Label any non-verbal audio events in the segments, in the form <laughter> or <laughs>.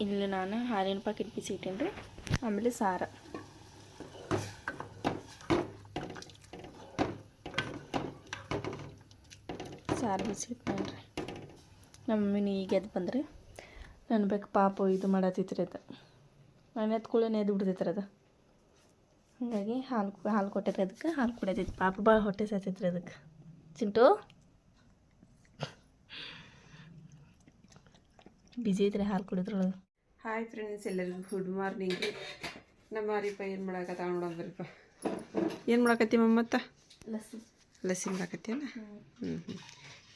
ಇಲ್ಲಿ ನಾನು ಹಾಲಿನ ಪಾಕೆಟ್ ಬಿಸಿ ಇಟ್ಟೇನಿ ರೀ ಆಮೇಲೆ ಸಾರ. ಸಾರು ಬಿಸಿ ಇಟ್ಕೊಂಡ್ರಿ ನಮ್ಮ ಮಮ್ಮಿನ ಈಗ ಎದ್ದು ಬಂದ್ರಿ ನನ್ನ ಬೇಕು ಪಾಪ ಇದು ಮಾಡತ್ತಿತ್ರಿ ಅದು. ನಾನು ಎದ್ದು ಕೂಡಲೇ ಎದ್ದು ಬಿಡ್ತೈತ್ರಿ ಅದು. ಹಾಗಾಗಿ ಹಾಲು ಹಾಲು ಕೊಟ್ಟೈತೆ ಅದಕ್ಕೆ ಹಾಲು ಕುಡಿಯತೈತಿ ಪಾಪ ಭಾಳ ಹೊಟ್ಟೆ ಸತ್ತೈತ್ರಿ ಅದಕ್ಕೆ ಚಿಂಟು? <coughs> ಬಿಸಿ ಐತ್ರಿ ಹಾಲು ಕುಡಿದ್ರೊಳಗೆ? ಹಾಯ್ ಫ್ರೆಂಡ್ಸ್ ಎಲ್ಲರಿಗೂ ಗುಡ್ ಮಾರ್ನಿಂಗ್ ರೀ. ನಮ್ಮ ಮಾರಿಪ್ಪ ಏನು ಮಾಡಾಕತ್ತ ನೋಡೋದ್ರಿಪ್ಪ ಏನು ಮಾಡಾಕತ್ತಿ ಮಮ್ಮತ್ತ? ಲಸ್ಸಿ. ಲಸ್ಸಿ ಮಾಡಾಕತ್ತಿ ಅಲ್ಲ? ಹ್ಞೂ ಹ್ಞೂ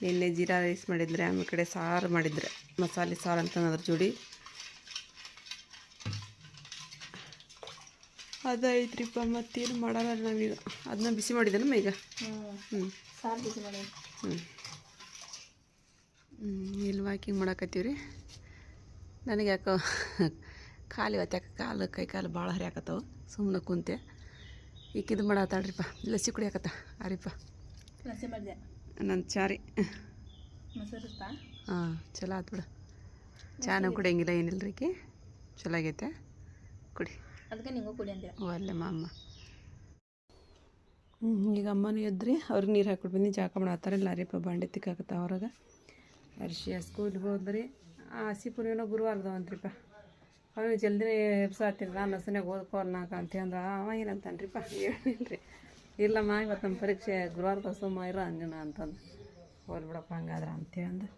ನಿನ್ನೆ ಜೀರಾ ರೈಸ್ ಮಾಡಿದ್ರೆ ಆಮೇಲೆ ಕಡೆ ಸಾರು ಮಾಡಿದ್ರೆ ಮಸಾಲೆ ಸಾರು ಅಂತ ಅದ್ರ ಜೋಡಿ. ಅದೈತ್ರಿಪ್ಪ ಮತ್ತೇನು ಮಾಡಲ್ಲ ನಾವೀಗ. ಅದನ್ನ ಬಿಸಿ ಮಾಡಿದ್ದೇನಮ್ಮ ಈಗ? ಹ್ಞೂ ಹ್ಞೂ ಸಾರು ಬಿಸಿ ಮಾಡಿ ಹ್ಞೂ ಎಲ್ಲಿ ವಾಕಿಂಗ್ ಮಾಡಾಕತ್ತೀವಿ ರೀ ನನಗೆ ಯಾಕೋ ಖಾಲಿ ಹೊತ್ತಾಕ ಯಾಕೆ ಕಾಲು ಕೈ ಕಾಲು ಭಾಳ ಹರಿಯಾಕತ್ತವು. ಸುಮ್ಮನೆ ಕುಂತೆ. ಈಕಿದು ಮಾಡತ್ತಾಳ್ರಿಪ್ಪ ಲಸ್ಸಿ ಕುಡಿಯಾಕತ್ತ ಅರಿಪ್ಪ ಲಸ್ಸಿ ಮಾಡಿದೆ. ನನ್ನ ಚಾರಿ. ಹಾಂ ಚಲೋ ಆತು ಬಿಡು. ಚಾನೂ ಕುಡಿಯಂಗಿಲ್ಲ ಏನಿಲ್ಲ ರೀ ಚಲೋ ಆಗೈತೆ. ಕುಡಿ. ಅದಕ್ಕೆ ನಿಂಗೂ ಕುಡಿ ಅಂತೀರ ಓ ಅಲ್ಲೇ ಮಾಮ್ಮ ಹ್ಞೂ ಈಗ ಅಮ್ಮನೂ ಎದ್ರಿ ಅವ್ರಿಗೆ ನೀರು ಹಾಕ್ಬಿಟ್ಟು ಬಂದು ಜಾಕ ಇಲ್ಲ ಲಾರಿಪ್ಪ ಬಾಂಡೆ ತಿಕ್ಕಾಕತ್ತ ಹೊರಗೆ. ಅರ್ಶಿಯ ಸ್ಕೂಲ್ಗೆ ಹೋದ್ರಿ. ಆ ಹಸಿಪುನೇನೋ ಗುರುವಾರದವಂತ್ರಿಪ್ಪ ಅವನು ಜಲ್ದಿನೇ ಎಬ್ಸಾತೀನಿ ನಾನು ಹಸನಾಗ ಓದ್ಕೋ ಅನ್ನಕ ಅಂತ ಅಂದ ಅವ ಏನಂತಾನ್ರಿಪ್ಪ ಹೇಳಿಲ್ರಿ ಇಲ್ಲಮ್ಮ ಇವತ್ತು ನಮ್ಮ ಪರೀಕ್ಷೆ ಗುರುವಾರ ತಸಮ್ಮ ಇರೋ ಅಂಜನ ಅಂತಂದು. ಹೋಲ್ ಬಿಡಪ್ಪ, ಹಂಗಾದ್ರೆ ಅಂತೇಳಂದು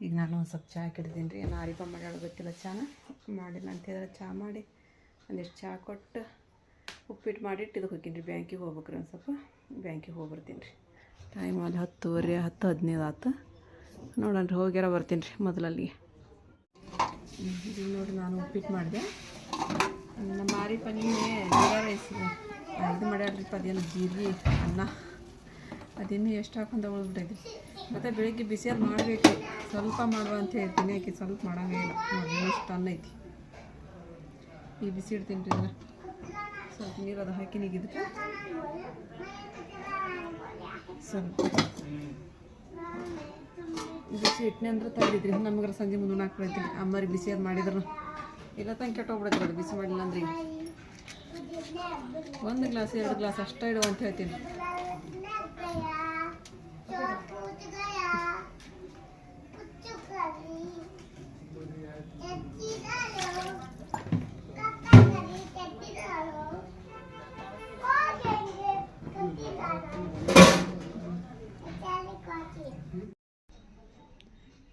ಈಗ ನಾನು ಒಂದು ಸ್ವಲ್ಪ ಚಹಾ ಕೆಡ್ತೀನಿ ರೀ ನಾರಿಪ ಮಾಡ್ಯಾಳು ಗೊತ್ತಿಲ್ಲ ಚಹಾ ಮಾಡಿಲ್ಲ ಅಂತೇಳಿದ್ರೆ ಚಹಾ ಮಾಡಿ, ಒಂದಿಷ್ಟು ಚಹಾ ಕೊಟ್ಟು ಉಪ್ಪಿಟ್ಟು ಮಾಡಿಟ್ಟು ಇದಕ್ಕೆ ಹೋಗ್ತೀನಿ. ರೀ ಬ್ಯಾಂಕಿಗೆ ಹೋಗ್ಬೇಕ್ರಿ ಒಂದು ಸ್ವಲ್ಪ. ಬ್ಯಾಂಕಿಗೆ ಹೋಗಿ ಬರ್ತೀನಿ ರೀ. ಟೈಮ್ ಅಲ್ಲಿ ಹತ್ತುವರೆ, ಹತ್ತು ಹದಿನೈದು ಆತು. ನೋಡೋಣ ರೀ ಹೋಗ್ಯಾರ ಬರ್ತೀನಿ ರೀ ಮೊದಲಲ್ಲಿಗೆ. ಈಗ ನೋಡಿ ನಾನು ಉಪ್ಪಿಟ್ಟು ಮಾಡಿದೆ. ನಮ್ಮ ಮಾರಿ ನಿನ್ನೆ ಜೀರಾ ರೈಸ್ ಇದು. ಮಾಡ್ಯಾಡ್ರಿಪ್ಪ ಅದೇನು ಜೀರಿಗೆ ಅನ್ನ. ಅದಿನ್ನೂ ಎಷ್ಟು ಹಾಕೊಂಡು ಉಳ್ಬಿಟ್ಟೈತಿ ಮತ್ತು ಬೆಳಿಗ್ಗೆ ಬಿಸಿಯಲ್ಲಿ ಮಾಡಬೇಕು. ಸ್ವಲ್ಪ ಮಾಡುವ ಅಂತ ಹೇಳ್ತೀನಿ. ಆಕೆ ಸ್ವಲ್ಪ ಮಾಡೋಂಗೇ ಇಲ್ಲ. ನೋಡಿ ಎಷ್ಟು ಅನ್ನ ಐತಿ. ಈ ಬಿಸಿ ಇಡ್ತೀನಿ ರೀ ಸ್ವಲ್ಪ ನೀರು ಅದು ಹಾಕಿ ಸ್ವಲ್ಪ. ಬಿಸಿ ಇಟ್ಟನೆ ಅಂದ್ರೆ ತಗ್ದಿದ್ರಿ ನಮ್ಗೆ ಸಂಜೆ ಮುಂದೆ ಹಾಕ್ಬಿಡ್ತೀನಿ ಅಮ್ಮರಿ ಬಿಸಿ ಅದು ಮಾಡಿದ್ರು. ಇಲ್ಲ ತಂಗೆ ಕೆಟ್ಟೋಗ್ಬಿಡ್ತೀವಿ ಬಿಸಿ ಮಾಡಿಲ್ಲ ಅಂದ್ರೆ. ಒಂದು ಗ್ಲಾಸ್, ಎರಡು ಗ್ಲಾಸ್ ಅಷ್ಟೇ ಇಡು ಅಂತ ಹೇಳ್ತೀನಿ.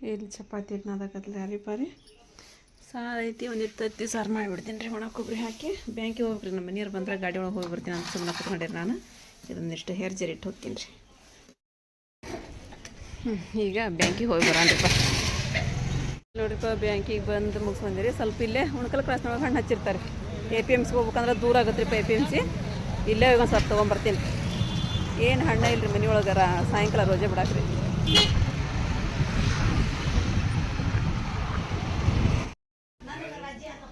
ಇಲ್ಲಿ ಚಪಾತಿ ಹಿಟ್ಟು ಯಾರಿ ಪಾರಿ ಸಾರು ಐತಿ, ಒಂದು ತತ್ತಿ ಸಾರು ಮಾಡಿಬಿಡ್ತೀನಿ ರೀ ಒಣ ಕೊಬ್ಬರಿ ಹಾಕಿ. ಬ್ಯಾಂಕಿಗೆ ಹೋಗ್ರಿ ನಮ್ಮ ಮನೆಯವ್ರು ಬಂದ್ರೆ ಗಾಡಿ ಒಳಗೆ ಹೋಗಿ ಬರ್ತೀನಿ ಅಂತ ಸುಮ್ಮನೆ ಕುತ್ಕೊಂಡಿರಿ ನಾನು. ಇದೊಂದಿಷ್ಟು ಹೇರ್ ಜರಿ ಇಟ್ಟು ಹೋಗ್ತೀನಿ ರೀ. ಹ್ಞೂ ಈಗ ಬ್ಯಾಂಕಿಗೆ ಹೋಗಿ ಬರೋಣಪ್ಪ ನೋಡ್ರಿಪ್ಪ, ಬ್ಯಾಂಕಿಗೆ ಬಂದು ಮುಗಿಸ್ಕೊಂಡಿರಿ ಸ್ವಲ್ಪ ಇಲ್ಲೇ ಉಣ್ಕಲ್ ಕ್ರಾಸ್ನೊಳಗೆ ಹಣ್ಣು ಹಚ್ಚಿರ್ತಾರೆ. ಎ ಪಿ ಎಂ ಸಿ ಹೋಗ್ಬೇಕಂದ್ರೆ ದೂರ ಆಗುತ್ತೆ ರೀ ಎ ಪಿ ಎಂ ಸಿ. ಇಲ್ಲೇ ಒಂದು ಸ್ವಲ್ಪ ತೊಗೊಂಬರ್ತೀನಿ. ಏನು ಹಣ್ಣ ಇಲ್ಲರಿ ಮನೆಯೊಳಗಾರ? ಸಾಯಂಕಾಲ ರೋಜೆ ಬಿಡಾಕ್ರಿ.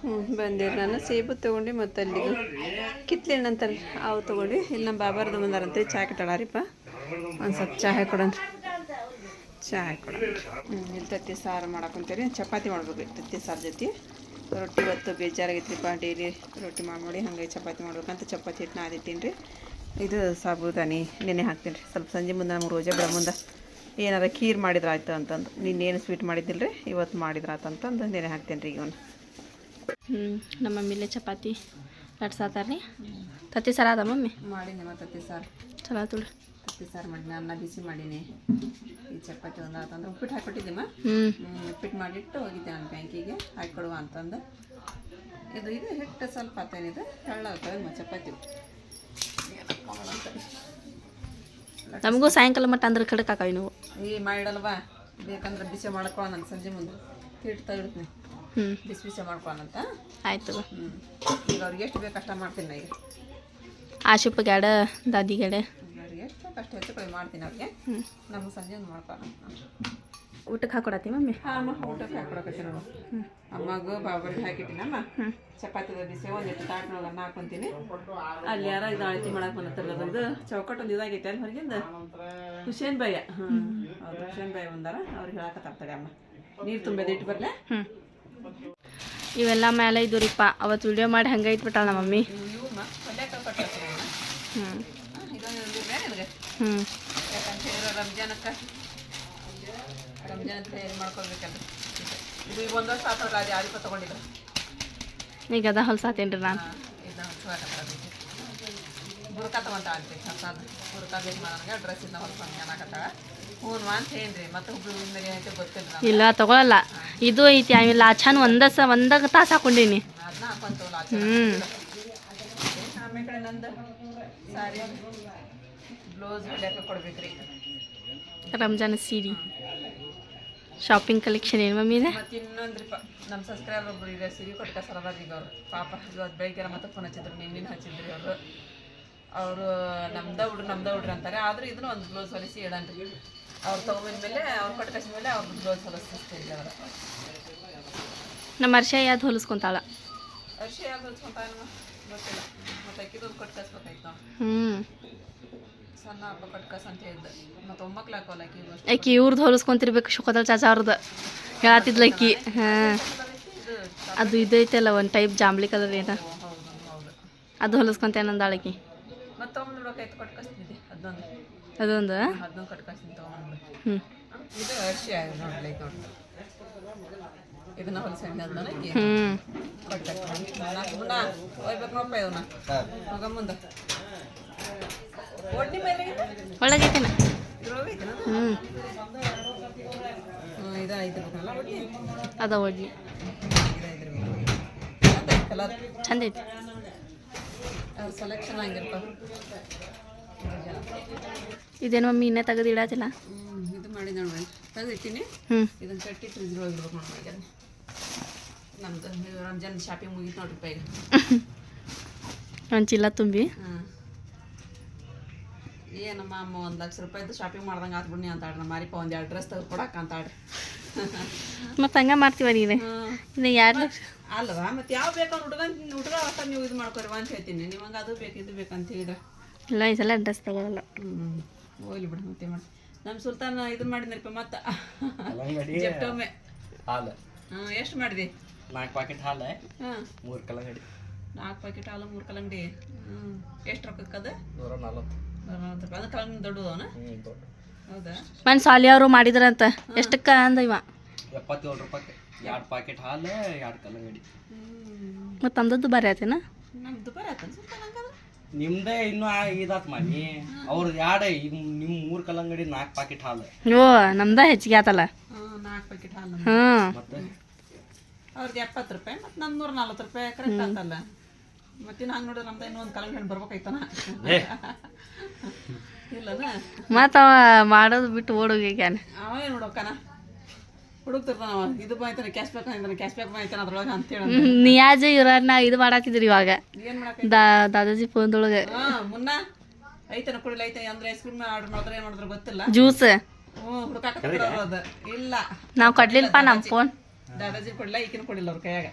ಹ್ಞೂ ಬಂದಿರಿ ನಾನು ಸೇಬು ತೊಗೊಂಡು ಮತ್ತು ಅಲ್ಲಿಗೆ ಕಿತ್ಲೆ ಹಣ್ಣು ಅಂತಾರೆ ಅವು ತೊಗೊಂಡು ಇಲ್ಲಿ ನಮ್ಮ ಬಾಬಾರ್ದು ಬಂದಾರಂತೆ. ಚಹಾ ಕಟ್ಟಾಳಾರಿಪ್ಪ ಒಂದು ಸ್ವಲ್ಪ ಚಹಾ ಕೊಡೋಣ. ಚಹಾ ಕೊಡೋಣ. ಹ್ಞೂ ಇಲ್ಲಿ ತತ್ತಿ ಸಾರು ಮಾಡಕ್ಕಂತೀರಿ ಚಪಾತಿ ಮಾಡ್ಬೇಕು ತತ್ತಿ ಸಾರು ಜೊತೆ. ರೊಟ್ಟಿ ಇವತ್ತು ಬೇಜಾರಾಗೈತ್ರಿಪ್ಪ ಡೈಲಿ ರೊಟ್ಟಿ ಮಾಡಿ ಹಂಗೆ ಚಪಾತಿ ಮಾಡ್ಬೇಕಂತ ಚಪಾತಿ ಹಿಟ್ಟು ನಾದಿಟ್ಟೀನಿ ರೀ ಇದು ಸಾಬುದಾನಿ ನೆನೆ ಹಾಕ್ತೀನಿ. ರೀ ಸ್ವಲ್ಪ ಸಂಜೆ ಮುಂದೆ ನಮ್ಗೆ ರೋಜೆ ಬಿಡ ಮುಂದೆ ಏನಾರ ಖೀರ್ ಮಾಡಿದ್ರೆ ಆಯ್ತು ಅಂತಂದು ನಿನ್ನೇನು ಸ್ವೀಟ್ ಮಾಡಿದ್ದಿಲ್ಲ ರೀ ಇವತ್ತು ಮಾಡಿದ್ರೆ ಆಯ್ತು ಅಂತಂದು ನೆನೆ ಹಾಕ್ತೀನಿ ರೀ ಅವ್ನು. ಹ್ಞೂ ನಮ್ಮ ಮಮ್ಮಿಲೆ ಚಪಾತಿ ಲಟ್ಸಾತಾರ ರೀ ತತ್ತಿ ಸಾರು ಅದ ಮಮ್ಮಿ? ಮಾಡಿನಿ ಮತ್ತು ತತ್ತಿ ಸಾರು. ಚಲೋ ತುಳು ತತ್ತಿ ಸಾರು ಮಾಡಿನಿ ಅನ್ನ ಬಿಸಿ ಮಾಡೀನಿ. ಈ ಚಪಾತಿ ಒಂದು ಆತಂದ್ರೆ ಉಪ್ಪಿಟ್ಟು ಹಾಕ್ಬಿಟ್ಟಿದ್ದೀಮ ಹ್ಞೂ ಹ್ಮ್, ಉಪ್ಪಿಟ್ಟು ಮಾಡಿಟ್ಟು ಹೋಗಿದ್ದೆ ನಾನು ಬ್ಯಾಂಕಿಗೆ ಹಾಕಿಕೊಡುವ ಅಂತಂದು. ಇದು ಇದು ಹಿಟ್ಟು ಸ್ವಲ್ಪ ಆತೇನಿದು ತೆಳ್ಳಾಗ್ತವೆ ಚಪಾತಿ. ನಮಗೂ ಸಾಯಂಕಾಲ ಮಟ್ಟ ಅಂದ್ರೆ ಕಡಕ್ ಆಕಾವಿ ನೀವು. ಈ ಮಾಡಿಡಲ್ವಾ? ಬೇಕಂದ್ರೆ ಬಿಸಿ ಮಾಡ್ಕೊಳ್ಳೋಣ ನಾನು ಸಂಜೆ ಮುಂದೆ. ಹಿಟ್ಟು ತೆಗಿಡ್ತೀನಿ ಬಿಸಿ ಬಿಸಿ ಮಾಡ್ಕೊಳ್ಳೋಣಂತ ಆಯ್ತು ಈಗ ಅವ್ರಿಗೆ ಎಷ್ಟು ಬೇಕು ಅಷ್ಟ ಮಾಡ್ತೀನಿ ನಾ ಈಗ. ಆಶುಪ್ಪ ಗ್ಯಾಡ ದಾದಿ ಗ್ಯಾಡ ಅವ್ರಿಗೆ ಎಷ್ಟು ಬೇಕು ಅಷ್ಟು ಹೆಚ್ಚು ಕಡಿಮೆ ಮಾಡ್ತೀನಿ ಅವ್ರಿಗೆ. ನಮ್ಗೆ ಸಂಜೆ ಒಂದು ಮಾಡ್ಕೊಳ್ಳೋಣ ಊಟಕ್ಕೆ ಹಾಕೊಡತ್ತಿ ಮಮ್ಮಿ? ಹಾಂ ಅಮ್ಮ ಊಟಕ್ಕೆ ಹಾಕೊಡಕತ್ತೀನಿ ನೋಡು. ಅಮ್ಮಗೂ ಬಾಬರಿಗೆ ಹಾಕಿಟ್ಟಿನಮ್ಮ ಚಪಾತಿ ಬಿಸಿ ಒಂದಿಟ್ಟು ತಾಟ್ನೊಳಗೆ ಅನ್ನ ಹಾಕೊಂತೀನಿ. ಅಲ್ಲಿ ಯಾರ ಇದು ಅಳತಿ ಮಾಡಕ್ಕೆ ಬಂದತ್ತಲ್ಲ ಇದು ಚೌಕಟ್ಟು ಒಂದು ಇದಾಗೈತೆ ಅಲ್ಲಿ ಹೊರಗಿಂದ? ಹುಷೇನ್ ಬಾಯ. ಹ್ಞೂ ಹೌದು ಹುಷೇನ್ ಬಯ್ಯ ಬಂದಾರ ಅವ್ರಿಗೆ ಹೇಳಕತ್ತಾರ್ತಾರೆ ಅಮ್ಮ. ನೀರು ತುಂಬ ಇಟ್ಟು ಬರಲೇ? ಹ್ಞೂ ಇವೆಲ್ಲ ಮೇಲೆ ಇದ್ರಿಪ್ಪ ಅವತ್ತು ವಿಡಿಯೋ ಮಾಡಿ ಹಂಗೆ ಇಟ್ಬಿಟ್ಟಾಳ ನಮ್ಮ ಮಮ್ಮಿ. ಈಗ ಅದ ಹೊಲ್ಸ ತಿನ್ರಿ ನಾನು. ಇದನ್ನ ಬಂತ ತಗೊಂತ ಅಂತೆ ಹೊಸದು ಬುರ್ಕ ಬೇಕು ಮಾಡೋಣ ಡ್ರೆಸ್ ಇಂದ ಹೊಲ್ಕೊಂಡು ಅನ್ನಕತ್ತಾಳ. ಇಲ್ಲ ತಗೊಳಲ್ಲ. ಇದು ಐತಿ ಆಮೇಲೆ ಲಾಚಾನ್ ಒಂದ ಸ ಒಂದಾಗ ತಾಸು ಹಾಕೊಂಡೀನಿ. ಹ್ಞೂ ರಂಜಾನ್ ಸೀರೆ ಶಾಪಿಂಗ್ ಕಲೆಕ್ಷನ್ ಏನು ಮಮ್ಮಿ ಇದೆ? ನಮ್ಮ ಸಬ್ಸ್ಕ್ರೈಬರ್ ಒಬ್ರು ಈಗ ಸಿರಿ ಕೊಟ್ಟ ಸರದಾರ ಈಗ ಅವ್ರು. ಪಾಪ ಇವತ್ತು ಬೆಳಿಗ್ಗೆ ಮತ್ತೆ ಫೋನ್ ಹಚ್ಚಿದ್ರು ನಿನ್ನೆ ಹಚ್ಚಿದ್ರಿ ಅವರು. ಅವರು ನಮ್ದ ಹುಡ್ರು ನಮ್ದ ಹುಡ್ರು ಅಂತಾರೆ ಆದ್ರೆ ಇದನ್ನ ಒಂದು ಬ್ಲೌಸ್ ಹೊಲಿಸಿ ಇಡನ್ರಿ ಅವ್ರು ತಗೊಂಡ್ಮೇಲೆ ಅವ್ರು ಕೊಟ್ಟ ಅವ್ರ ಬ್ಲೌಸ್ ಅವರು. ನಮ್ಮ ವರ್ಷ ಯಾವ್ದು ಹೊಲಿಸ್ಕೊಂತಾಳ? ಯಾವ್ದು ಹೊಲಿಸ್ಕೊಂತಾಳ ಗೊತ್ತಿಲ್ಲ. ಮತ್ತೆ ಅಕ್ಕಿದು ಕೊಟ್ಟು ಕಸ್ಬೇಕಾಯ್ತು ನಾವು ಹ್ಞೂ ಸಣ್ಣ ಹಬ್ಬ ಕೊಟ್ಟು ಕಸ್ ಅಂತ ಹೇಳಿದ್ದೆ ಮತ್ತೆ ಒಮ್ಮಕ್ಳು ಹಾಕೋಲ್ಲ ಅಕ್ಕಿ ಇವ್ರದ್ದು ಹೊಲಿಸ್ಕೊಂತಿರ್ಬೇಕು ಶುಕದಲ್ ಚಾಚಾ ಅವ್ರದ್ದು ಹೇಳತ್ತಿದ್ಲ ಅಕ್ಕಿ. ಹಾಂ. ಅದು ಇದೈತಲ್ಲ ಒಂದು ಟೈಪ್ ಜಾಂಬ್ಲಿ ಕಲರ್ ಏನ. ಅದು ಹೊಲಿಸ್ಕೊಂತೇನಂದಾಳ ಆಕಿ ಮತ್ತೆ ತೊಗೊಂಡು ನೋಡೋಕಾಯ್ತು ಕೊಟ್ಟು ಕಸ್ತಿದ್ದೆ ಅದೊಂದು ಅದೊಂದು ಅದೊಂದು ಕೊಟ್ಟು ಕಸ್ತೀನಿ ತೊಗೊಂಡು ಹ್ಞೂ ಇದು ಅರ್ಶಿ ಆಗಿದೆ ನೋಡಿ ಇದನ್ನ ಹ್ಞೂ ಕೊಟ್ಟೆ ನಾಲ್ಕು ಮುನ್ನ. ಒಯ್ಬೇಕು ನೋಡಪ್ಪ ಇವನ್ನ ಮಗ ಮುಂದೆ. ಒಡ್ಡಿ ಮೇಲೆ ಒಳಗೈತೇನ? ಇದ್ರೊಳಗೆ ಹ್ಞೂ ಹ್ಮ್, ಇದು ಐತಿರ್ಬೇಕಲ್ಲ ಅದ ಕಲರ್ ಚಂದ ಐತಿ. ಸೆಲೆಕ್ಷನ್ ಆಗಿರ್ತಾವ ಇದೇನು ಮಮ್ಮಿ ಇನ್ನೇ ತೆಗೆದು ಇಡೋದಿಲ್ಲ ಇದು ಮಾಡಿ ನೋಡಿ ತೆಗೆದಿಟ್ಟಿನಿ. ಹ್ಞೂ ಇದನ್ನು ಕಟ್ಟಿ ಫ್ರಿಜ್ ಒಳಗೆ ಇಡ್ಬೇಕು ಈಗ. ನಮ್ದು ರಂಜಾನ್ ಶಾಪಿಂಗ್ ಮುಗೀತು ನೋಡ್ರಿ ಈಗ ಒಂದು ಚೀಲ ತುಂಬಿ. ಹಾಂ ಏನಮ್ಮ ಅಮ್ಮ ಒಂದು ಲಕ್ಷ ರೂಪಾಯಿದು ಶಾಪಿಂಗ್ ಮಾಡ್ದಂಗೆ ಆತು ಬಿಡ್ನಿ ಅಂತಾಡ್ರಿ ನಮ್ಮ ಮಾರಿಪ ಒಂದು ಎರಡು ಡ್ರೆಸ್ ತೆಗೆದು ಕೊಡಕ್ಕೆ ಅಂತಾಡ್ರಿ ಮತ್ತು ಹಂಗೆ ಮಾಡ್ತೀವ ಹ್ಮ್. ಇನ್ನು ಯಾರು ಲಕ್ಷ ಅಲ್ವಾ? ಮತ್ತೆ ಯಾವ ಬೇಕು ಹುಡುಗ ಹುಡುಗ ಅಂತ ನೀವು ಇದು ಮಾಡ್ಕೊರಿ ಅಂತ ಹೇಳ್ತೀನಿ. ನಿಮಗೆ ಅದು ಬೇಕು ಇದು ಬೇಕಂತ ಹೇಳಿದ್ರೆ ಇಲ್ಲ ಈ ಸಲ ಡ್ರೆಸ್ ತಗೊಳಲ್ಲ. ಹ್ಞೂ ಹೋಗ್ಲಿ ಬಿಡು ಮತ್ತೆ ಮಾಡಿ. ನಮ್ಮ ಸುಲ್ತಾನ ಇದು ಮಾಡಿದ್ನಪ್ಪ ಮತ್ತೆ. ಜಪ್ಟೊಮ್ಮೆ ಹಾಲು. ಹಾಂ ಎಷ್ಟು ಮಾಡಿದೆ? ನಾಲ್ಕು ಪ್ಯಾಕೆಟ್ ಹಾಲು. ಹಾಂ. ಮೂರು ಕಲ್ಲಂಗಡಿ. ನಾಲ್ಕು ಪ್ಯಾಕೆಟ್ ಹಾಲು ಮೂರು ಕಲ್ಲಂಗಡಿ. ಹ್ಞೂ ಎಷ್ಟು ರೊಕ್ಕಕ್ಕದ ನೂರ ನಲ್ವತ್ತು. ನಲ್ವತ್ತು ರೂಪಾಯಿ. ಅದು ಕಲ್ಲಂಗಡಿ ದೊಡ್ಡದವನ? ಹೌದಾ? ಮನ್ ಸಾಲಿ ಅವರು ಮಾಡಿದ್ರಂತ. ಎಷ್ಟಕ್ಕ ಅಂದ ಇವ? ಎಪ್ಪತ್ತೇಳು ರೂಪಾಯಿ ಎರಡು ಪ್ಯಾಕೆಟ್ ಹಾಲು ಎರಡು ಕಲ್ಲಂಗಡಿ. ಮತ್ತು ಅಂದದ್ದು ಬರೀ ಆತೇನ? ನಮ್ದು ಬರ ಆತನ ಸುಲ್ತಾನ ಹಂಗಾದ್ರೆ? ನಿಮ್ದೇ ಇನ್ನೂ ಇದಾತ್ ಮನಿ ಅವ್ರದ್ದು ಯಾಡ ಈಗ ನಿಮ್ ಮೂರ್ ಕಲ್ಲಂಗಡಿ ನಾಲ್ಕು ಪ್ಯಾಕೆಟ್ ಹಾಲು. ಓ ನಮ್ದ ಹೆಚ್ಚಿಗೆ ಆತಲ್ಲ. ನಾಲ್ಕು ಪ್ಯಾಕೆಟ್ ಹಾಲು ಹ್ಞೂ ಮತ್ತೆ? ಅವ್ರದ್ದು ಎಪ್ಪತ್ತು ರೂಪಾಯಿ ಮತ್ತು ನಮ್ದು ನೂರ ನಲ್ವತ್ತು ರೂಪಾಯಿ ಕರೆಕ್ಟ್ ಆತಲ್ಲ. ಮತ್ತೆ ನಾನು ನೋಡಿದ್ರೆ ನಮ್ದು ಇನ್ನೊಂದು ಕಲಂಗಡಿ ಹಣ್ಣು ಬರ್ಬೇಕಾಯ್ತನ? ಇಲ್ಲನ? ಮತ್ತು ಅವ ಮಾಡೋದು ಬಿಟ್ಟು ಓಡೋಗ್ಯಾನ ಏನು ನೋಡೋಕನ? ಹುಡುಕ್ತಿರ್ತಾನ ಅವ ಇದು ಬಾಯ್ತಾನೆ ಕ್ಯಾಶ್ ಬ್ಯಾಕ್ ಅಂತಾನೆ ಕ್ಯಾಶ್ ಬ್ಯಾಕ್ ಬಾಯ್ತಾನೆ ಅದ್ರೊಳಗೆ ಅಂತೇಳಿ ನಿಯಾಜ ಇವ್ರನ್ನ ಇದು ಮಾಡಾತಿದ್ರಿ ಇವಾಗ. ಏನು ಮಾಡಕ್ಕೆ ದಾ ದಾದಾಜಿ ಫೋನ್ದೊಳಗೆ ಹಾಂ ಮುನ್ನ ಐತನ ಕುಡಿಲ ಐತೆ ಅಂದ್ರೆ ಐಸ್ ಕ್ರೀಮ್ ಆರ್ಡರ್ ಮಾಡಿದ್ರೆ ಏನು ಮಾಡಿದ್ರೆ ಗೊತ್ತಿಲ್ಲ. ಜ್ಯೂಸ್ ಹ್ಞೂ ಹುಡುಕಾಕತ್ತಿರೋರು ಅದು. ಇಲ್ಲ. ನಾವು ಕೊಡ್ಲಿಲ್ಲಪ್ಪ ನಮ್ಮ ಫೋನ್ ದಾದಾಜಿ ಕೊಡಲಿಲ್ಲ ಈಕಿನ ಕೊಡಿಲ್ಲ ಅವ್ರ ಕೈಯಾಗ.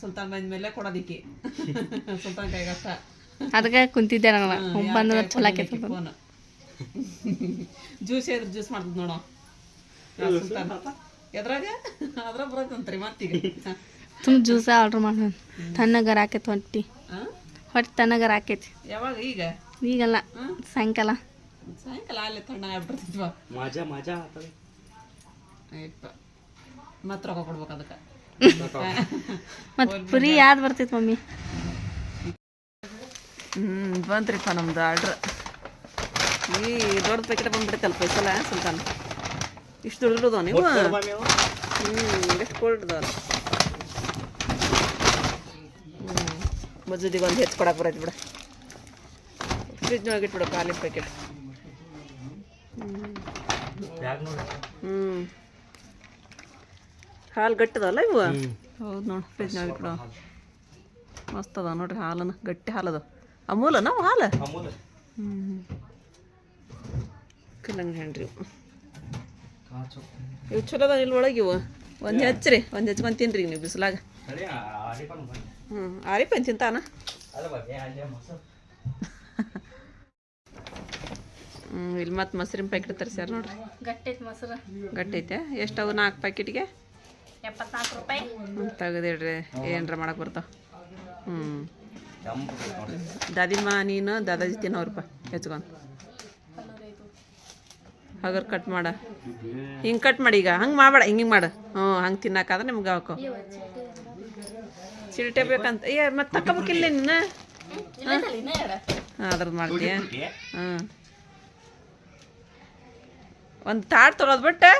ಸುಲ್ತಾನ್ ಬಂದ ಮೇಲೆ ಕೊಡೋದಿಕ್ಕಿ <laughs> ಸುಲ್ತಾನ್ ಕೈಯಾಗ ಅಷ್ಟ ಅದಕ್ಕೆ ಕುಂತಿದ್ದೆ ನಾನು. ಬಂದ್ರೆ ಚಲೋ ಆಕೈತಿ ಫೋನ್ ಜ್ಯೂಸ್ ಇದ್ರೆ ಜ್ಯೂಸ್ ಮಾಡ್ತದ ನೋಡೋ. ಸುಲ್ತಾನ್. ಎದ್ರಾಗ? ಅದ್ರಾಗ ಬರತ್ತಂತ್ರಿ ಮತ್ತೀಗ ತುಂಬ ಜ್ಯೂಸ ಆರ್ಡ್ರ್ ಮಾಡೋಣ ತಣ್ಣಗರ ಆಕೈತಿ ಹೊಟ್ಟಿ. ಹಾಂ ಹೊಟ್ಟೆ ತಣ್ಣಗರ ಆಕೈತಿ. ಯಾವಾಗ ಈಗ? ಈಗಲ್ಲ. ಸಾಯಂಕಾಲ. ಸಾಯಂಕಾಲ ಅಲ್ಲಿ ತಣ್ಣ ಆಗ್ಬಿಡ್ತಿದ್ವ ಮಜಾ ಮಜಾ ಆತದೆ ಆಯ್ತು ಮತ್ತೆ ರೊಕ್ಕ ಕೊಡ್ಬೇಕು ಅದಕ್ಕೆ. ಮತ್ತೆ ಫ್ರೀ ಯಾವ್ದು ಬರ್ತೈತಿ ಮಮ್ಮಿ? ಹ್ಞೂ ಬಂತ್ರಿಪ್ಪ ನಮ್ದು ಆರ್ಡ್ರ್. ಈ ದೊಡ್ಡ ಪ್ಯಾಕೆಟ್ ಬಂದ್ಬಿಡ್ತಲ್ಲ ಪೈಸಲ ಸುಲ್ತಾನ್? ಇಷ್ಟು ದೊಡ್ಡದವ ನೀವು? ಹ್ಞೂ ಎಷ್ಟು ಕೋಲ್ಡ್ ಅದಾವ ಹ್ಞೂ ಮಜೂದಿಗೆ ಒಂದು ಹೆಚ್ಚು ಕೊಡಕ್ಕೆ ಬರೈತಿ ಬಿಡ. ಫ್ರಿಜ್ನೊಳಗೆ ಇಟ್ಬಿಡು ಹಾಲಿನ ಪ್ಯಾಕೆಟ್ ಹ್ಞೂ ಹಾಲು ಗಟ್ಟದಲ್ಲ ಇವು? ಹೌದು ನೋಡಿ ಫ್ರಿಜ್ನಾಗ ಇಟ್ಬಿಡು. ಮಸ್ತ್ ಅದ ನೋಡ್ರಿ ಹಾಲನ ಗಟ್ಟಿ ಹಾಲದ ಅಮೂಲ ನಾವು ಹಾಲು? ಹ್ಞೂ ಕಲ್ಲಂಗಡಿ ಹಣ್ಣು ರೀ ಇವು. ಚಲೋ ಅದಾವ ಇಲ್ಲಿ ಒಳಗೆ ಇವು. ಒಂದು ಹೆಚ್ಚ್ರಿ ಒಂದು ಹೆಚ್ಕೊಂಡು ತಿನ್ರಿ ನೀವು ಬಿಸಿಲಾಗ. ಹ್ಞೂ ಆರಿಪನ್ ತಿಂತಾನ. ಹ್ಞೂ ಇಲ್ಲಿ ಮತ್ತೆ ಮೊಸರಿನ ಪ್ಯಾಕೆಟ್ ತರಿಸ್ಯಾರ ನೋಡ್ರಿ. ಗಟ್ಟೈತೆ ಮೊಸರು. ಗಟ್ಟಿ ಐತೆ ಎಷ್ಟು ಅವು ನಾಲ್ಕು ಪ್ಯಾಕೆಟ್ಗೆ ಎಪ್ಪತ್ನಾಲ್ಕು ರೂಪಾಯಿ. ತೆಗೆದಿಡ್ರಿ. ಏನರ ಮಾಡಕ್ಕೆ ಬರ್ತಾವ. ಹ್ಞೂ ದಾದಿಮ್ಮ ನೀನು ದಾದಾಜಿ ತಿನ್ನೋರಪ್ಪ ಹೆಚ್ಕೊಂಡು ಹಗರ್ ಕಟ್ ಮಾಡ. ಹಿಂಗೆ ಕಟ್ ಮಾಡಿ ಈಗ. ಹಂಗೆ ಮಾಡಬೇಡ, ಹಿಂಗೆ ಮಾಡು. ಹ್ಞೂ, ಹಂಗೆ ತಿನ್ನಕ್ಕಾದ್ರೆ ನಿಮ್ಗೆ ಅವಕ ಚಿಲ್ಟೆ ಬೇಕಂತ. ಏ, ಮತ್ತೆ ತಕ್ಕಬೇಕಿಲ್ಲ ನೀನು? ಹಾಂ? ಅದ್ರದ್ದು ಮಾಡ್ತೀಯ. ಹ್ಞೂ. ಒಂದು ತಾಟ್ ತೊಗೊಳೋದು ಬಿಟ್ಟು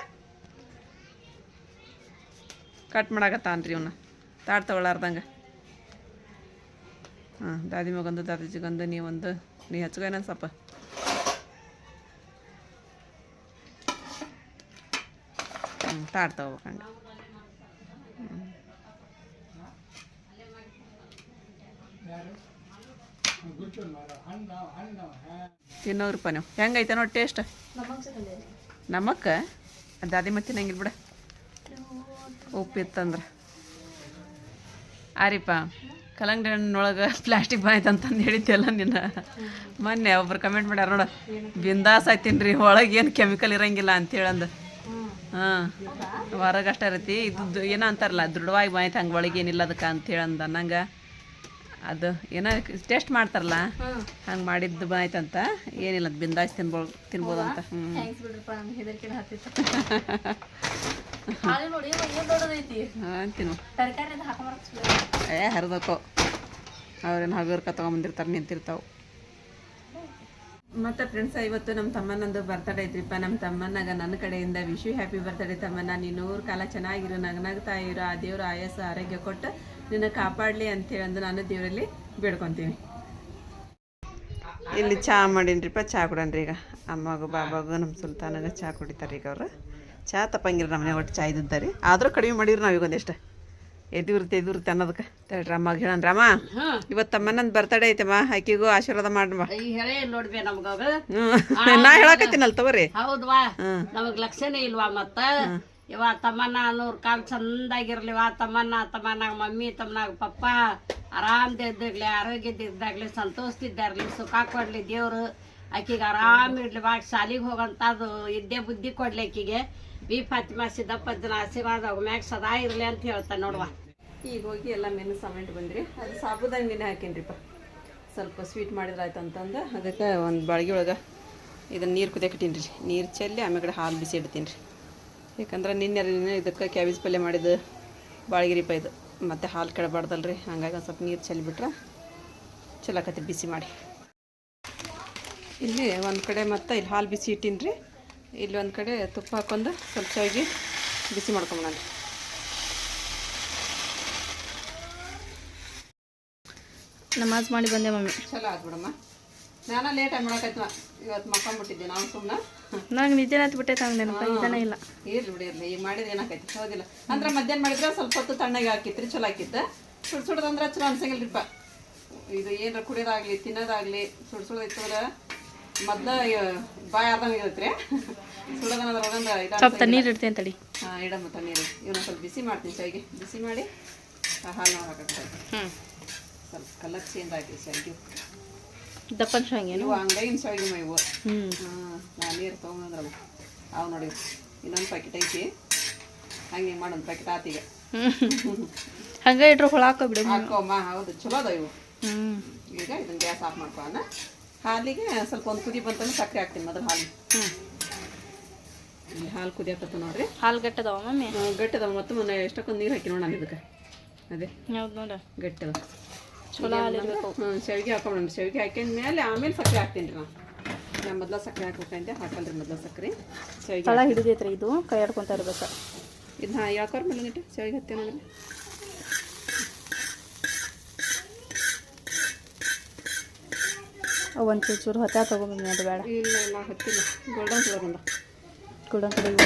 ಕಟ್ ಮಾಡಾಕತ್ತಾನ್ರಿ ಇವನ್ನ ತಾಟ್ ತೊಗೊಳಾರ್ದಂಗೆ. ಹಾಂ ದಾದಿ ಮಗೊಂದು, ದಾದಿಜಿಗೊಂದು, ನೀವೊಂದು. ನೀ ಹಚ್ಕೊ ಏನೋ ಸ್ವಲ್ಪ. ತಾಟ್ ತೊಗೋಬೇಕು ಹಂಗೆ ತಿನ್ನೋರಪ್ಪ ನೀವು ಹೆಂಗೈತೆ ನೋಡಿ ಟೇಸ್ಟ್ ನಮಕ್ಕ? ದಾದಿ ಮತ್ತೆ ತಿನ್ನಂಗಿಲ್ಲ ಬಿಡ. ಉಪ್ಪಿತ್ತಂದ್ರೆ. ಆರಿಪ್ಪ ಕಲಂಗಡಿ ಹಣ್ಣೊಳಗೆ ಪ್ಲಾಸ್ಟಿಕ್ ಬಾಯ್ತು ಅಂತಂದು ಹೇಳಿದ್ದೆಲ್ಲ ನಿನ್ನ? ಮೊನ್ನೆ ಒಬ್ರು ಕಮೆಂಟ್ ಮಾಡ್ಯಾರ ನೋಡ, ಬಿಂದಾಸ್ ಆಯ್ತೀನಿ ರೀ ಒಳಗೆ ಏನು ಕೆಮಿಕಲ್ ಇರಂಗಿಲ್ಲ ಅಂತೇಳಂದು. ಹಾಂ. ಹೊರಗೆ ಅಷ್ಟೇ ಇರತಿ ಇದು ಏನೋ ಅಂತಾರಲ್ಲ ದೃಢವಾಗಿ ಬಾಯ್ತು ಹಂಗೆ ಒಳಗೆ ಏನಿಲ್ಲ ಅದಕ್ಕೆ ಅಂತೇಳಿ ಅಂದ. ನಂಗೆ ಅದು ಏನೋ ಟೇಸ್ಟ್ ಮಾಡ್ತಾರಲ್ಲ ಹಂಗೆ ಮಾಡಿದ್ದು ಬಾಯ್ತಂತ ಏನಿಲ್ಲ ಅದು ಬಿಂದಾಸ್ ತಿನ್ಬೋದು ತಿನ್ಬೋದು ಅಂತ. ಹ್ಞೂ ತಿನ್ನು. ಏ ಹರಿದಕ್ಕೋ ಅವ್ರೇನು ಹಗರ್ಕ ತೊಗೊಂಬಂದಿರ್ತಾರೆ ನಿಂತಿರ್ತಾವೆ. ಮತ್ತು ಫ್ರೆಂಡ್ಸ್ ಇವತ್ತು ನಮ್ಮ ತಮ್ಮನಂದು ಬರ್ತಡೇ ಐತ್ರಿಪ್ಪ. ನಮ್ಮ ತಮ್ಮನಾಗ ನನ್ನ ಕಡೆಯಿಂದ ವಿಶು ಹ್ಯಾಪಿ ಬರ್ತಡೇ ತಮ್ಮನ ನೀನು ನೂರು ಕಾಲ ಚೆನ್ನಾಗಿರು, ನಗನಗ್ತಾ ಇರು. ಆ ದೇವ್ರು ಆಯಸ್ಸು, ಆರೋಗ್ಯ ಕೊಟ್ಟು ನಿನ್ನ ಕಾಪಾಡಲಿ ಅಂತೇಳಿ ಅಂದು ನಾನು ದೇವರಲ್ಲಿ ಬೇಡ್ಕೊತೀನಿ. ಇಲ್ಲಿ ಚಹಾ ಮಾಡೀನ್ರಿಪ್ಪ ಚಹಾ ಕೊಡನ್ರಿ ಈಗ. ಅಮ್ಮಗೂ ಬಾಬಾಗೂ ನಮ್ಮ ಸುಲ್ತಾನಾಗ ಚಹಾ ಕುಡಿತಾರೆ ಈಗ ಅವರು. ಚಹಾ ತಪ್ಪಂಗಿಲ್ಲ ನಮ್ಮನೆ ಒಟ್ಟು ಚಹಾ ಇದ್ದಿದ್ದಾರೆ ಆದರೂ ಕಡಿಮೆ ಮಾಡಿರಿ ನಾವು ಎದುರುತ್ತೆ ಎದುರುತ್ತೆ ಅನ್ನೋದಕ್ಕೆ. ತಡ್ರಿ ಅಮ್ಮಗೆ ಹೇಳನ್ ರಾಮ. ಇವತ್ತು ಅಮ್ಮನಂದು ಬರ್ತಡೇ ಐತಮ್ಮ ಆಕಿಗೂ ಆಶೀರ್ವಾದ ಮಾಡಮ್ಮ ಹೇಳೇ ನೋಡ್ಬೇ ನಮ್ಗ ನಾ ಹೇಳಕತ್ತೀನಲ್ ತಗೋರಿ. ಹೌದ್ವಾ ನಮಗ್ ಲಕ್ಷನೇ ಇಲ್ವಾ ಮತ್ತ? ಇವ ತಮ್ಮನ ನೂರ್ ಕಾಲ್ ಚಂದಾಗಿರ್ಲಿವ ತಮ್ಮನ್ನ ತಮ್ಮನಾಗ ಮಮ್ಮಿ ತಮ್ಮನಾಗ ಪಪ್ಪ. ಆರಾಮ್ದಿದ್ದಾಗ್ಲಿ ಆರೋಗ್ಯದಿದ್ದಾಗ್ಲಿ ಸಂತೋಷದಿದ್ದಾರ್ಲಿ ಸುಖ ಕೊಡ್ಲಿ ದೇವ್ರು. ಆಕಿಗೆ ಆರಾಮ್ ಇಡ್ಲಿ ಬಾ ಶಾಲಿಗೆ ಹೋಗಂತದು ಇದ್ದೇ ಬುದ್ಧಿ ಕೊಡ್ಲಿ ಆಕಿಗೆ. ಬಿ. ಫಾತಿಮಾ ಸಿದ್ದಪ್ಪಜ್ಜನ ಆಶೀರ್ವಾದ ಮ್ಯಾಗ ಸದಾ ಇರ್ಲಿ ಅಂತ ಹೇಳ್ತಾನೆ ನೋಡ್ವಾ. ಈಗ ಹೋಗಿ ಎಲ್ಲ ಮೆನು ಸಮೆಂಟ್ ಬಂದ್ರಿ. ಅದು ಸಾಬುದಾನಿ ನೆನೆ ಹಾಕೀನ್ರಿಪ್ಪ. ಸ್ವಲ್ಪ ಸ್ವೀಟ್ ಮಾಡಿದ್ರಾಯ್ತು ಅಂತಂದು ಅದಕ್ಕೆ ಒಂದು ಬಾಳ್ಗೆ ಒಳಗೆ ಇದನ್ನು ನೀರು ಕುದಿಯಕಟ್ಟೀನಿ ರೀ ನೀರು ಚೆಲ್ಲಿ ಆಮೇಲೆ ಹಾಲು ಬಿಸಿ ಇಡ್ತೀನಿ ರೀ ಯಾಕಂದ್ರೆ ನಿನ್ನೆ ಇದಕ್ಕೆ ಕ್ಯಾಬೇಜ್ ಪಲ್ಯ ಮಾಡಿದ್ದು ಬಾಳ್ಗಿರಿಪ್ಪ ಇದು. ಮತ್ತು ಹಾಲು ಕೆಡಬಾರ್ದಲ್ಲ ಹಂಗಾಗಿ ಒಂದು ಸ್ವಲ್ಪ ನೀರು ಚೆಲ್ಲಿಬಿಟ್ರೆ ಚೆಲ್ಲಕತ್ತಿ ಬಿಸಿ ಮಾಡಿ. ಇಲ್ಲಿ ಒಂದು ಕಡೆ ಮತ್ತು ಇಲ್ಲಿ ಹಾಲು ಬಿಸಿ ಇಟ್ಟೀನಿ ರೀ ಇಲ್ಲಿ ಒಂದು ಕಡೆ ತುಪ್ಪ ಹಾಕೊಂಡು ಸ್ವಲ್ಪ ಚಾಗಿ ಬಿಸಿ ಮಾಡ್ಕೊಂಬಿಡೋಣ ನಮಾಜ್ ಮಾಡಿ ಬಂದೆ ಮಮ್ಮಿ. ಚಲೋ ಆಯ್ತು ಬಿಡಮ್ಮ. ನಾನು ಲೇಟಾಗಿ ಮಾಡಕೈತ್ವ ಇವತ್ತು ಮಕ್ಕೊಂಬಿಟ್ಟಿದ್ದೆ ನಾವು ಸುಮ್ಮನೆ ನಂಗೆ ನಿದ್ದೆ ಹತ್ತು ಬಿಟ್ಟೆ ಹಂಗೆ ನೆನಪ ಇದನ್ನ ಇಲ್ಲ. ಇರ್ಲಿ ಬಿಡಿ ಇರ್ಲಿ ಈಗ ಮಾಡಿದ ಏನಾಕೈತಿ? ಹೌದಿಲ್ಲ. ಅಂದ್ರೆ ಮಧ್ಯಾಹ್ನ ಮಾಡಿದ್ರೆ ಸ್ವಲ್ಪ ಹೊತ್ತು ತಣ್ಣಗೆ ಹಾಕಿತ್ರಿ ಚಲೋ ಆಕಿತ್ತು ಸುಡ್ ಸುಡ್ದಂದ್ರೆ ಚಲೋ ಅನ್ಸಂಗಿಲ್ರಿಪ್ಪ ಇದು ಏನಾರ ಕುಡಿಯೋದಾಗ್ಲಿ ತಿನ್ನೋದಾಗ್ಲಿ ಸುಡ್ ಸುಡ್ ಇತ್ತಂದ್ರೆ ಮೊದ್ಲ ಬಾಯ್ ಆರ್ದಂಗೆ ಇರತ್ರಿ. ಸುಡೋದನ್ನ ನೀರು ಸ್ವಲ್ಪ ತಣ್ಣೀರು ಇಡ್ತೇನೆ ತಡಿ. ಹಾಂ ಇಡಮ್ಮ ತಣ್ಣೀರು. ಇವನ್ನ ಸ್ವಲ್ಪ ಬಿಸಿ ಮಾಡ್ತೀನಿ ಚಾಯ್ಗೆ ಬಿಸಿ ಮಾಡಿ ಹಾಲು ಹಾಕಕ್ಕೆ ಹ್ಞೂ ಸ್ವಲ್ಪ ಕಲರ್ ಚೇಂಜ್ ಆಗಿ ಶಾವಿಗೆ ದಪ್ಪನ ದಪ್ಪ ಇವು ಅಂಗೈನ ಶಾವಿಗೆ ಮಾ ಇವು. ಹ್ಞೂ ಹಾಂ ನಾನು ನೀರು ತೊಗೊಂಬಂದ್ರಲ್ಲ ಅವು ನೋಡಿ. ಇನ್ನೊಂದು ಪ್ಯಾಕೆಟ್ ಐತಿ. ಹಂಗೆ ಮಾಡೊಂದು ಪ್ಯಾಕೆಟ್ ಆತೀಗ ಹಂಗೆ ಇಟ್ರು ಹುಳ ಹಾಕೋ ಬಿಡು ಹಾಕೋಮ್ಮ ಹೌದು ಚಲೋ ಅದ ಇವು. ಹ್ಞೂ ಈಗ ಇದನ್ನ ಗ್ಯಾಸ್ ಆಫ್ ಅನ್ನ ಹಾಲಿಗೆ ಸ್ವಲ್ಪ ಒಂದು ಕುದಿ ಬಂತಂದ್ರೆ ಸಕ್ಕರೆ ಹಾಕ್ತೀನಿ ಮೊದಲು ಹಾಲು. ಹ್ಞೂ ಇಲ್ಲಿ ಹಾಲು ಕುದಿಯಕತ್ತ ನೋಡ್ರಿ. ಹಾಲು ಗಟ್ಟದವ ಮಮ್ಮಿ? ಗಟ್ಟದವ ಗಟ್ಟದ ಮತ್ತೆ ಮೊನ್ನೆ ಎಷ್ಟಕ್ಕೊಂದು ನೀರು ಹಾಕಿ ನೋಡೋಣ ಇದಕ್ಕೆ. ಅದೇ. ಹೌದು ನೋಡ. ಗಟ್ಟದ. ಚಲೋ ಹಾಲಿರ್ಬೇಕು ಹ್ಞೂ ಶಾವಿಗೆ ಹಾಕೊಂಡ್ರಿ ಶಾವಿಗೆ ಹಾಕಿದ ಮೇಲೆ ಆಮೇಲೆ ಸಕ್ಕರೆ ಹಾಕ್ತೀನಿ ರೀ ನಾನು. ನಾನು ಮೊದಲ ಸಕ್ಕರೆ ಹಾಕ್ಬೇಕಂತೆ ಹಾಕಲ್ರಿ ಮೊದಲ ಸಕ್ಕರೆ. ಶಾವಿಗೆ ತಳ ಹಿಡಿದೈತ್ರಿ ಇದು ಕೈ ಆಡ್ಕೊಂತ ಇರ್ಬೇಕು. ಇದನ್ನ ಯಾಕೋರ್ ಮೇಲೆ ಶಾವಿಗೆ ಹತ್ತೇನೆ ಅಂದ್ರೆ? ಒಂದು ಚೂರು ಹೊತ್ತ ತಗೊಂಬಮ್ಮಿ ಅದು ಬೇಡ. ಇಲ್ಲ ಇಲ್ಲ ಹತ್ತಿಲ್ಲ. ಗೋಲ್ಡನ್ ಕಲರ್ ಬಂದ ಗೋಲ್ಡನ್ ಕಲರ್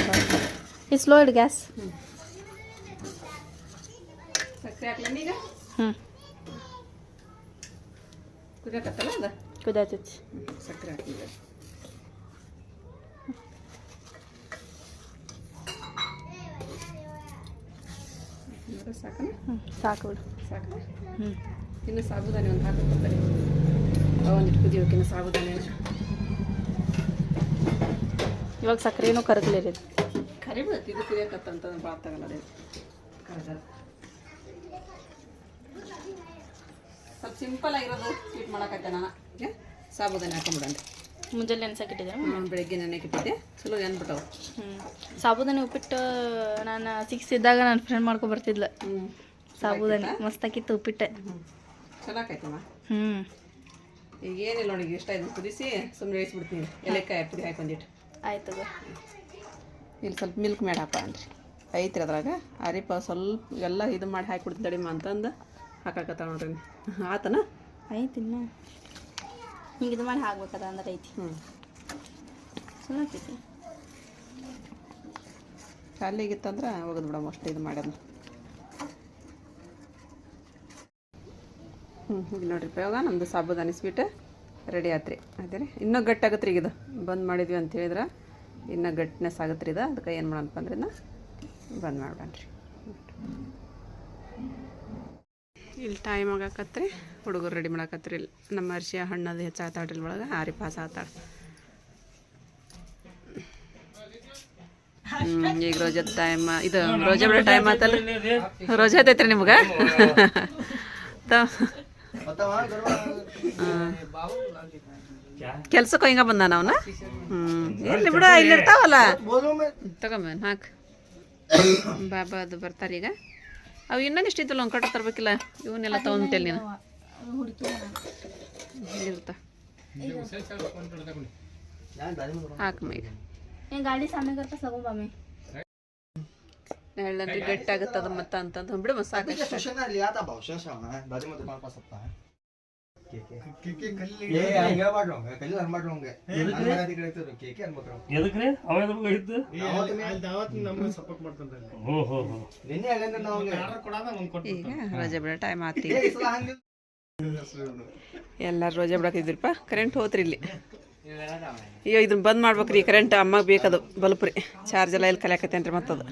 ಈ ಸ್ಲೋ ಇಡ್ ಗ್ಯಾಸ್ ಸಕ್ಕರೆ ಹಾಕ್ಲ ಈಗ ಹ್ಞೂ ಕುದಿಯಕತ್ತಲ್ಲ ಅದ? ಕುದಿಯತೈತಿ. ಸಕ್ಕರೆ ಹಾಕಿದ ಸಾಕನ? ಸಾಕು ಬಿಡು. ಸಾಕ ಹ್ಞೂ ಇನ್ನು ಸಾಬುದಾನಿ ಒಂದು ಹಾಕಿರ್ತಾರೆ ಒಂದಿಟ್ಟು ಕುದಿಯೋಕಿನ್ನು ಸಾಬುದಾನಿ. ಇವಾಗ ಸಕ್ಕರೆನೂ ಕರಗಲಿರಿ ಕರಿಬಿಡುತ್ತೆ ಇದು. ಕುದಿಯಕತ್ತಂತಂದ್ರೆ ಭಾಳ ತಗಲ್ಲ ಅದೇ ಸಿಂಪಲ್ ಆಗಿರೋದು ಸ್ವೀಟ್ ಮಾಡಕತ್ತೆ ನಾನು? ಸಾಬುದಾನೆ ಹಾಕೊಂಡ್ಬಿಡೋಣ ಮುಂಜಾನೆ ನೆನ್ಸಕ್ಕಿಟ್ಟಿದ್ದೆ ಬೆಳಗ್ಗೆ ನೆನೆ ಇಟ್ಟಿದ್ದೆ ಚಲೋ ನೆನ್ಬಿಟ್ಟವು ಹ್ಞೂ ಸಾಬುದಾನೆ ಉಪ್ಪಿಟ್ಟು ನಾನು ಸಿಕ್ಸ್ ಇದ್ದಾಗ ನಾನು ಫ್ರೆಂಡ್ ಮಾಡ್ಕೊ ಬರ್ತಿದ್ಲ ಹ್ಞೂ ಸಾಬೂದಾನಿ ಮಸ್ತಾಕಿತ್ತು ಉಪ್ಪಿಟ್ಟೆ. ಆಕೈತಮ್ಮ ಹ್ಞೂ ಈಗ ಏನಿಲ್ಲ ನೋಡಿ ಇಷ್ಟ ಇದನ್ನು ಕುದಿಸಿ ಸುಮ್ಮನೆ ಇಳಿಸ್ಬಿಡ್ತೀನಿ. ಎಲೆಕಾಯಿ ಪುಡಿ ಹಾಕೊಂದಿಟ್ಟು ಆಯ್ತದ ಇಲ್ಲಿ ಸ್ವಲ್ಪ ಮಿಲ್ಕ್ ಮೇಡ್ ಹಾಕ ಅಂದ್ರಿ. ಐತ್ರಿ ಅದ್ರಾಗ. ಅರಿಪ ಸ್ವಲ್ಪ ಎಲ್ಲ ಇದು ಮಾಡಿ ಹಾಕಿಬಿಡ್ತೀನಿ ತಡಿಮ ಅಂತಂದು ಹಾಕಾಕತ್ತ ನೋಡ್ರಿ. ಆತನ? ಐತಿ ಇನ್ನು ಹಿಂಗೆ ಇದು ಮಾಡಿ ಹಾಕ್ಬೇಕದ ಅಂದ್ರೆ ಐತಿ. ಹ್ಞೂ ಸುಮ್ಮನೆ ಆಗ್ತೈತಿ ಖಾಲಿಗಿತ್ತಂದ್ರೆ ಹೋಗೋದು ಬಿಡಮ್ಮ ಅಷ್ಟು ಇದು ಮಾಡ್ಯಾನ. ಹ್ಞೂ ಈಗ ನೋಡ್ರಿ ಪ್ರಯೋಗ ನಮ್ಮದು ಸಾಬುದಾನಿ ಸ್ವೀಟ್ ರೆಡಿ ಆತ್ರಿ. ಅದೇ ಇನ್ನೂ ಗಟ್ಟಾಗತ್ತೆ ರೀ ಈಗ ಇದು. ಬಂದ್ ಮಾಡಿದ್ವಿ ಅಂತ ಹೇಳಿದ್ರೆ ಇನ್ನೂ ಗಟ್ಟಿನೆಸ್ ಆಗತ್ತೆ ರೀ ಇದು. ಅದಕ್ಕೆ ಏನು ಮಾಡೋಣಪ್ಪ ಅಂದ್ರೆ ಇದನ್ನ ಬಂದ್ ಮಾಡ್ಬಣ್ರಿ ಇಲ್ಲಿ ಟೈಮ್ ಆಗಾಕತ್ರಿ. ಹುಡುಗರು ರೆಡಿ ಮಾಡಾಕತ್ರಿ ಇಲ್ಲಿ. ನಮ್ಮ ಅರ್ಶಿಯ ಹಣ್ಣದು ಹೆಚ್ಚಾತಾಡ್ರಿ ಒಳಗೆ ಆರಿ ಪಾಸ್ ಹ್ಮ್, ಈಗ ರೋಜಾ ಟೈಮ್ ಇದು ರೋಜಾ ಬಿಡೋ ಟೈಮ್ ಆತಲ್ಲ ರೋಜಾ ಐತೈತ್ರಿ ನಿಮ್ಗೆ? ಕೆಲ್ಸಕ್ಕೆ ಹಿಂಗ ಬಂದ ಅವನ? ಹ್ಮ್ ಇಲ್ಲಿ ಬಿಡು ಇಲ್ಲಿ ಇರ್ತಾವಲ್ಲ ತಗೊಂಬನ್ ಹಾಕ್. ಬಾಬಾ ಅದು ಬರ್ತಾರೀಗ. ಅವು ಇನ್ನೊಂದು ಇಷ್ಟಿತ್ತಲ್ಲ ಒಂದು ಕಟ್ಟ ತರಬೇಕಿಲ್ಲ. ಇವನ್ನೆಲ್ಲ ತಗೊಂತೇಳಿ ನೀನು ಇರ್ತ ಗಾಡಿ ಸಾಮ್ಯಾಗ ಗಟ್ಟಾಗತ್ತದ ಮತ್ತ ಅಂತಂದು. ಬಿಡು ಸಾಕು ಎದಕ್ರಿ ಅವ ಈಗ ರಜೆ ಬಿಡೋ ಟೈಮ್ ಎಲ್ಲರೂ ರೋಜೆ ಬಿಡಾಕಿದ್ರಿಪ್ಪ ಕರೆಂಟ್ ಹೋತ್ರಿ ಇಲ್ಲಿ. ಅಯ್ಯೋ ಇದನ್ನ ಬಂದ್ ಮಾಡ್ಬೇಕ್ರಿ ಕರೆಂಟ್ ಅಮ್ಮಗೆ ಬೇಕದು ಬಲ್ಪ್ ರೀ ಚಾರ್ಜ್ ಎಲ್ಲ ಎಲ್ಲಿ ಕಲಿಯಾಕತ್ತೇನ್ರಿ ಮತ್ತದು.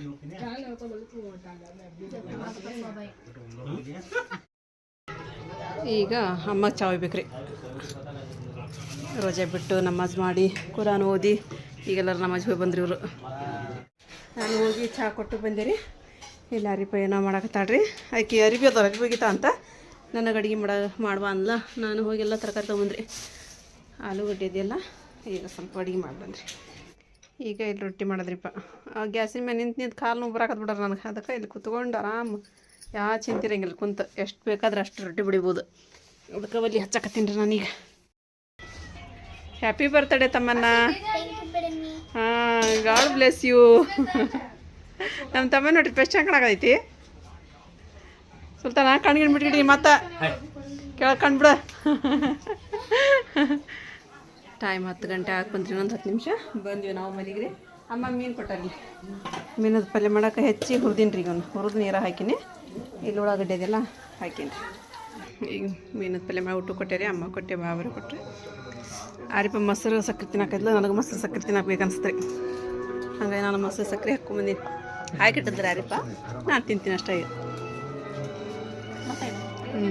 ಈಗ ಅಮ್ಮ ಚಾ ಒಯ್ಬೇಕ್ರಿ ರೋಜೆ ಬಿಟ್ಟು ನಮಾಜ್ ಮಾಡಿ ಕುರಾನ್ ಓದಿ, ಈಗೆಲ್ಲರೂ ನಮಾಜ್ ಹೋಗಿ ಬಂದ್ರಿ ಇವರು. ನಾನು ಹೋಗಿ ಚಹಾ ಕೊಟ್ಟು ಬಂದೆ ರೀ ಇಲ್ಲ ಅರಿಪ ಏನೋ ಮಾಡಕತ್ತಾಳ್ರಿ. ಆಕೆ ಅರಿಬಿ ಅದ ಅರಿಬಿ ಹೋಗಿತ್ತ ಅಂತ. ನನಗೆ ಅಡುಗೆ ಮಾಡ, ಮಾಡುವ ಅನ್ಲ ನಾನು ಹೋಗಿ ಎಲ್ಲ ತರಕಾರಿ ತೊಗೊಂಡ್ರಿ ಆಲೂಗಡ್ಡೆ ಇದೆಯಲ್ಲ, ಈಗ ಸ್ವಲ್ಪ ಅಡುಗೆ ಮಾಡ್ಬನ್ರಿ ಈಗ ಇಲ್ಲಿ ರೊಟ್ಟಿ ಮಾಡಿದ್ರಿಪ್ಪ ಗ್ಯಾಸಿನ ಮೇಲೆ ನಿಂತು ನಿಂತು ಕಾಲು ನೋವು ಬರಾಕತ್ ಬಿಡ್ರಿ ನನಗೆ. ಅದಕ್ಕೆ ಇಲ್ಲಿ ಕುತ್ಕೊಂಡು ಆರಾಮ್ ಯಾ ಚಿಂತಿರಂಗಿಲ್ಲ, ಕುಂತ ಎಷ್ಟು ಬೇಕಾದ್ರೆ ಅಷ್ಟು ರೊಟ್ಟಿ ಬಿಡಿಬೋದು. ಅದಕ್ಕೆ ಬಲ್ಲಿ ಹಚ್ಚಕತ್ತೀನಿ ರೀ ನಾನೀಗ. ಹ್ಯಾಪಿ ಬರ್ತ್ಡೇ ತಮ್ಮನ್ನ ಹಾಂ ಗಾಡ್ ಬ್ಲೆಸ್ ಯು ನಮ್ಮ ತಮ್ಮ ನೋಡ್ರಿ ಪೆಸ್ಟ್ ಕಾಣಕತ್ತೈತಿ ಸುಲ್ತಾನ ಕಣ್ಗಿಣ್ ಬಿಟ್ಗಿಡಿ ಮತ್ತೆ ಕೇಳ್ಕೊಂಡ್ಬಿಡ ಟೈಮ್ ಹತ್ತು ಗಂಟೆ ಆಗಿ ಬಂದ್ರಿ, ಇನ್ನೊಂದು ಹತ್ತು ನಿಮಿಷ. ಬಂದ್ವಿ ನಾವು ಮನೆಗೆ ಅಮ್ಮ ಮೀನು ಕೊಟ್ಟಲ್ಲಿ. ಮೀನದ ಪಲ್ಯ ಮಾಡೋಕೆ ಹೆಚ್ಚಿ ಹುರಿದೀನಿ ರೀ ಇವನು. ಹುರಿದು ನೀರ ಹಾಕಿನಿ. ಇಲ್ಲಿ ಉಳ್ಳಾಗಡ್ಡೆ ಅದೆಲ್ಲ ಹಾಕೀನಿ ರೀ ಈಗ ಮೀನದ ಪಲ್ಯ ಮಾಡಿ ಊಟ ಕೊಟ್ಟೆ ರೀ ಅಮ್ಮ ಕೊಟ್ಟೆ ಬಾಬರು ಕೊಟ್ಟರೆ. ಆರಿಪ ಮೊಸರು ಸಕ್ಕರೆ ತಿನ್ನಕೈದ್ಲ ನನಗೆ ಮೊಸರು ಸಕ್ಕರೆ ತಿನ್ನಬೇಕು ಅನ್ಸುತ್ತೆ ರೀ. ಹಂಗಾಗಿ ನಾನು ಮೊಸರು ಸಕ್ಕರೆ ಹಾಕಿ ಹಾಕಿಟ್ಟಿದ್ರೆ ಆರಿಪ ನಾನು ತಿಂತೀನಿ ಅಷ್ಟೇ. ಹ್ಞೂ